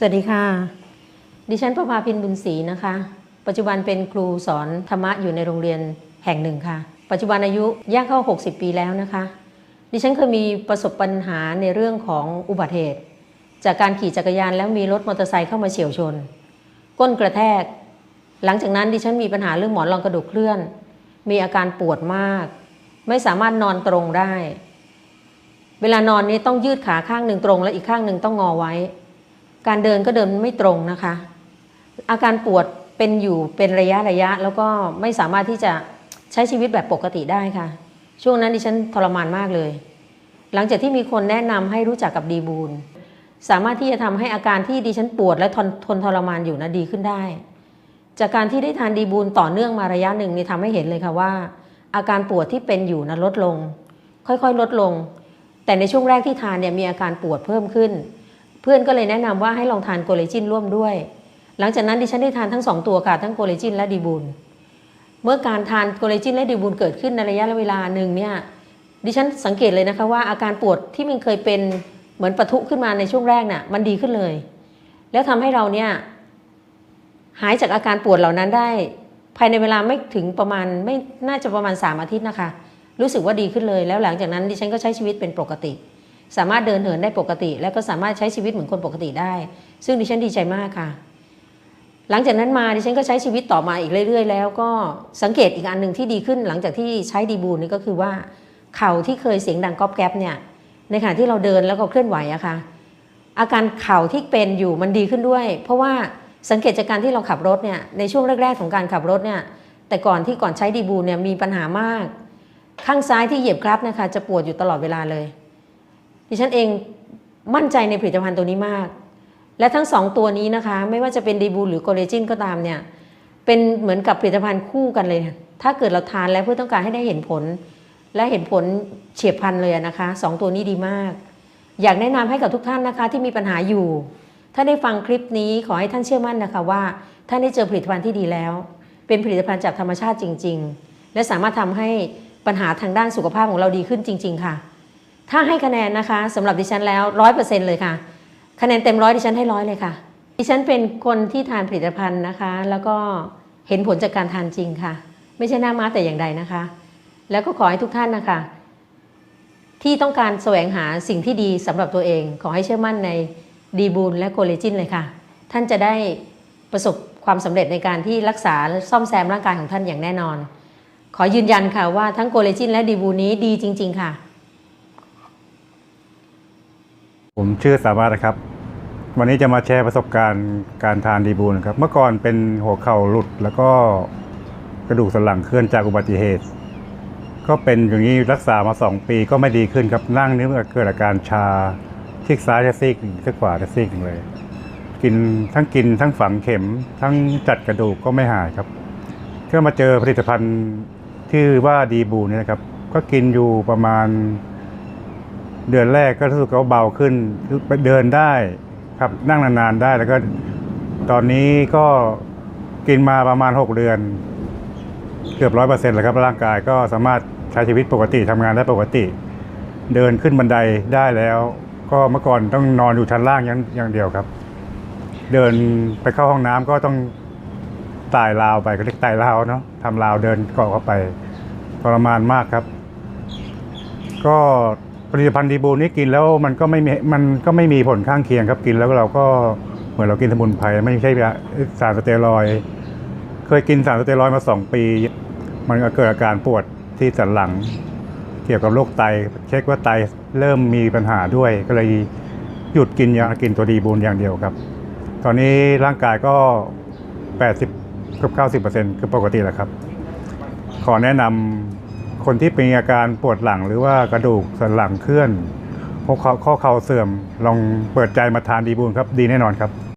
สวัสดีค่ะ ดิฉันประภาพินบุญศรีนะคะ ปัจจุบันเป็นครูสอนธรรมะอยู่ในโรงเรียนแห่งหนึ่งค่ะ ปัจจุบันอายุย่างเข้า 60 ปีแล้วนะคะ ดิฉันเคยมีประสบปัญหาในเรื่องของอุบัติเหตุ จากการขี่จักรยานแล้วมีรถมอเตอร์ไซค์เข้ามาเฉียวชน ก้นกระแทก หลังจากนั้นดิฉันมีปัญหาเรื่องหมอนรองกระดูกเคลื่อน มีอาการปวดมาก ไม่สามารถนอนตรงได้ เวลานอนนี้ต้องยืดขาข้างหนึ่งตรง และอีกข้างหนึ่งต้องงอไว้ การเดินก็เดินไม่ตรงนะคะ อาการปวดเป็นอยู่เป็นระยะระยะ แล้วก็ไม่สามารถที่จะใช้ชีวิตแบบปกติได้ค่ะ ช่วงนั้นดิฉันทรมานมากเลย หลังจากที่มีคนแนะนำให้รู้จักกับดีบูลสามารถที่จะทำให้อาการที่ดิฉันปวดและทนทนทรมานอยู่นะดีขึ้นได้ จากการที่ได้ทานดีบูลต่อเนื่องมาระยะหนึ่งนี่ทำให้เห็นเลยค่ะว่า อาการปวดที่เป็นอยู่นะลดลง ค่อยๆ ลดลง แต่ในช่วงแรกที่ทานเนี่ยมีอาการปวดเพิ่มขึ้น เพื่อนก็เลยแนะนำว่าให้ลองทานโกเลจินร่วมด้วย หลังจากนั้นดิฉันได้ทานทั้งสองตัวค่ะ ทั้งโกเลจินและดีบูลเมื่อการทานโกเลจินและดีบูลเกิดขึ้นในระยะเวลาหนึ่งเนี่ยดิฉันสังเกตเลยนะคะว่าอาการปวดที่มันเคยเป็นเหมือนปะทุขึ้นมาในช่วงแรกน่ะมันดีขึ้นเลย แล้วทำให้เราเนี่ยหายจากอาการปวดเหล่านั้นได้ ภายในเวลาไม่ถึงประมาณไม่น่าจะประมาณ 3 อาทิตย์นะคะ รู้สึกว่าดีขึ้นเลย แล้วหลังจากนั้นดิฉันก็ใช้ชีวิตเป็นปกติ สามารถเดินเหินได้ปกติ แล้วก็สามารถใช้ชีวิตเหมือนคนปกติได้ ซึ่งดิฉันดีใจมากค่ะ หลังจากนั้นมาดิฉันก็ใช้ชีวิตต่อมาอีกเรื่อย ๆ แล้วก็สังเกตอีกอันหนึ่งที่ดีขึ้น หลังจากที่ใช้ดีบูนนี่ก็คือว่าเข่าที่เคยเสียงดังก๊อบแก๊บเนี่ยในขณะที่เราเดินแล้วก็เคลื่อนไหวอะค่ะอาการเข่าที่เป็นอยู่มันดีขึ้นด้วย เพราะว่าสังเกตจากการที่เราขับรถเนี่ยในช่วงแรกๆของการขับรถเนี่ยแต่ก่อนที่ก่อนใช้ดีบูนเนี่ยมีปัญหามาก ข้างซ้ายที่เหยียบคลัตช์นะคะจะปวดอยู่ตลอดเวลาเลย ดิฉันเองมั่นใจในผลิตภัณฑ์ตัวนี้มาก และทั้งสองตัวนี้นะคะ ไม่ว่าจะเป็นดีบูหรือโกเลจินก็ตามเนี่ย เป็นเหมือนกับผลิตภัณฑ์คู่กันเลย ถ้าเกิดเราทานแล้วเพื่อต้องการให้ได้เห็นผล และเห็นผลเฉียบพลันเลยนะคะสองตัวนี้ดีมาก อยากแนะนำให้กับทุกท่านนะคะที่มีปัญหาอยู่ ถ้าได้ฟังคลิปนี้ขอให้ท่านเชื่อมั่นนะคะว่าท่านได้เจอผลิตภัณฑ์ที่ดีแล้ว เป็นผลิตภัณฑ์จากธรรมชาติจริง ๆ และสามารถทำให้ปัญหาทางด้านสุขภาพของเราดีขึ้นจริง ๆ ค่ะ ถ้าให้คะแนนนะคะสำหรับดิฉันแล้วร้อยเปอร์เซ็นต์เลยค่ะ คะแนนเต็มร้อยดิฉันให้ร้อยเลยค่ะ ดิฉันเป็นคนที่ทานผลิตภัณฑ์นะคะ แล้วก็เห็นผลจากการทานจริงค่ะ ไม่ใช่หน้าม้าแต่อย่างใดนะคะ แล้วก็ขอให้ทุกท่านนะคะ ที่ต้องการแสวงหาสิ่งที่ดีสำหรับตัวเอง ขอให้เชื่อมั่นในดีบูลและโกเลจินเลยค่ะ ท่านจะได้ประสบความสำเร็จในการที่รักษาซ่อมแซมร่างกายของท่านอย่างแน่นอน ขอยืนยันค่ะว่าทั้งโกเลจินและดีบูลนี้ดีจริง ๆ ค่ะ ผมชื่อสามารถนะครับ วันนี้จะมาแชร์ประสบการณ์การทานดีบูลครับ เมื่อก่อนเป็นหัวเข่าหลุดแล้วก็กระดูกสันหลังเคลื่อนจากอุบัติเหตุ ก็เป็นอย่างนี้รักษามา 2 ปีก็ไม่ดีขึ้นครับนั่งนี่เกิดอาการชาซีกซ้ายจะซีกหนึ่งซีกขวาจะซีกหนึ่งเลย กินทั้งกินทั้งฝังเข็มทั้งจัดกระดูกก็ไม่หายครับก็มาเจอผลิตภัณฑ์ที่ว่าดีบูเนี่ยนะครับ ก็กินอยู่ประมาณ เดือนแรกก็รู้สึกว่าเบาขึ้นไปเดินได้ครับนั่งนานๆได้แล้วก็ตอนนี้ก็กินมาประมาณ 6 เดือน เกือบร้อยเปอร์เซ็นต์แล้วครับร่างกายก็สามารถใช้ชีวิตปกติทำงานได้ปกติ เดินขึ้นบันไดได้แล้ว ก็เมื่อก่อนต้องนอนอยู่ชั้นล่างอย่างอย่างเดียวครับ เดินไปเข้าห้องน้ำก็ต้องไต่ราวไปก็เรียกไต่ราวเนาะทำราวเดินเกาะเข้าไปทรมานมากครับ ก็ ผลิตภัณฑ์ดีบูนี่กินแล้วมันก็ไม่มีมันก็ไม่มีผลข้างเคียงครับกินแล้วเราก็เหมือนเรากินสมุนไพรไม่ใช่สารสเตียรอย เคยกินสารสเตียรอยมาสองปี มันก็เกิดอาการปวดที่สันหลัง เกี่ยวกับโรคไต เช็คว่าไตเริ่มมีปัญหาด้วยก็เลยหยุดกินยากินตัวดีบูนอย่างเดียวครับ ตอนนี้ร่างกายก็ 80กับ90%คือปกติแล้วครับ ขอแนะนำ คนที่เป็นอาการปวดหลังหรือว่ากระดูกสันหลังเคลื่อนข้อเข่าข้อเข่าเสื่อมลองเปิดใจมาทานดีบูนครับดีแน่นอนครับ